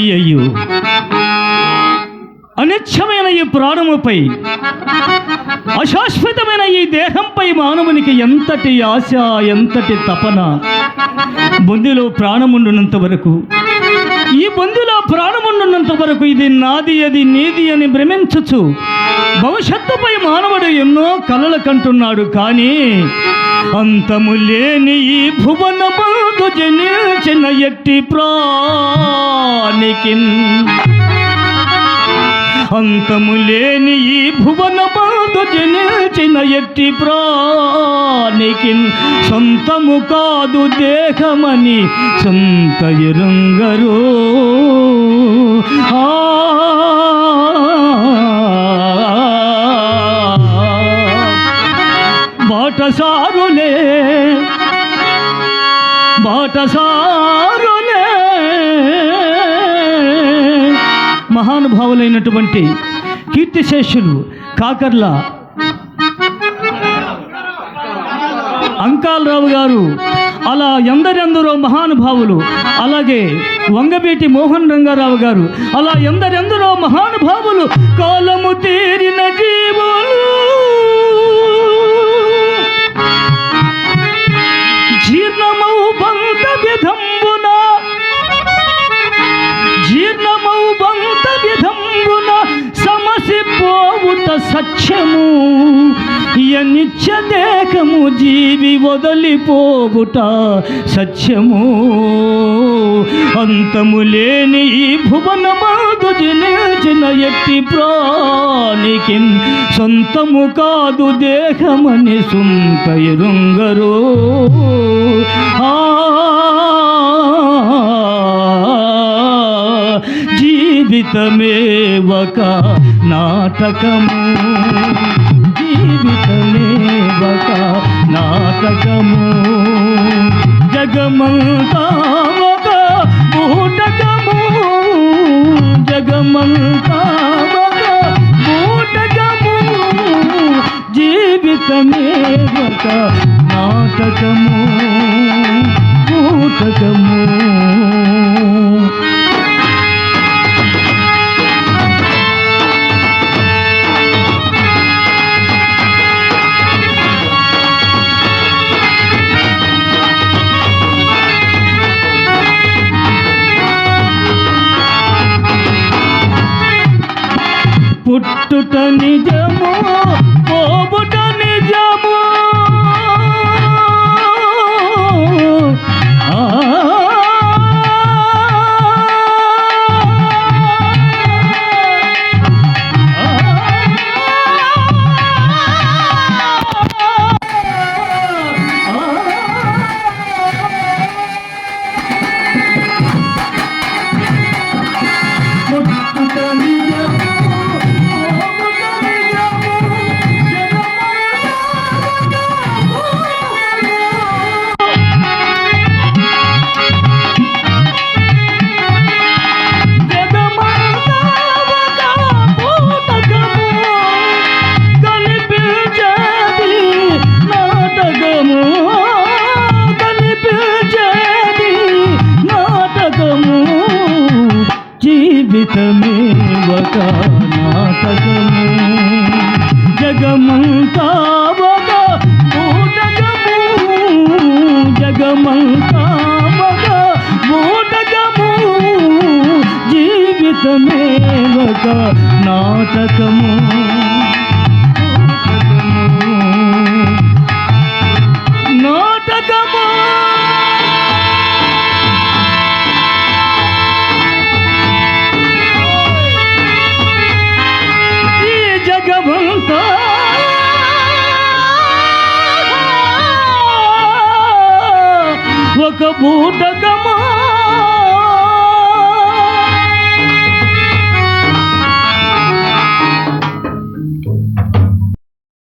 అయ్యయ్యో. అనిత్యమైన ఈ ప్రాణముపై అశాశ్వతమైన ఈ దేహంపై మానవునికి ఎంతటి ఆశ ఎంతటి తపన? బొందిలో ప్రాణముండునంత వరకు ఈ బొందిలో ప్రాణముండున్నంత వరకు ఇది నాది అది నీది అని భ్రమించచ్చు భవిష్యత్తుపై మానవుడు ఎన్నో కలలు కంటున్నాడు కానీ అంతము లేని ఈ భువనము బంధు జనించిన ఎట్టి ప్రాణికి అంతము లేని ఈ భువన బాధ జనించిన ఎట్టి ప్రాణికి సొంతము కాదు దేహమని సొంత ఎరుంగరు ఆ బాటసారులే. మహానుభావులైనటువంటి కీర్తిశేషులు కాకర్ల అంకాలరావు గారు అలా ఎందరెందరో మహానుభావులు అలాగే వంగబేటి మోహన్ రంగారావు గారు అలా ఎందరెందరో మహానుభావులు కాలము తీరిన జీవులు. సమసిపోవుట సత్యము నిత్య దేహము జీవి వదలిపోగుట సత్యము. అంతము లేని ఈ భువనమాదు మాదు ఎట్టి ప్రాణికి సొంతము కాదు దేహమని సుంత ఎరుంగరు. ఆ జీవితమే ఒక నాటకము. జీవితమే ఒక నాటకము. జగమంతా ఒక బూటకము జగమంతా ఒక బూటకము జీవితమే ఒక నాటకము. బూటకము పుట్టుట నిజము పోబుట నిజము. జీవితమే ఒక నాటకము. జగమంతా ఒక ఊటకము. జగమంతా ఒక ఊటకము. జీవితమే నాటకము. నాగభూటగమా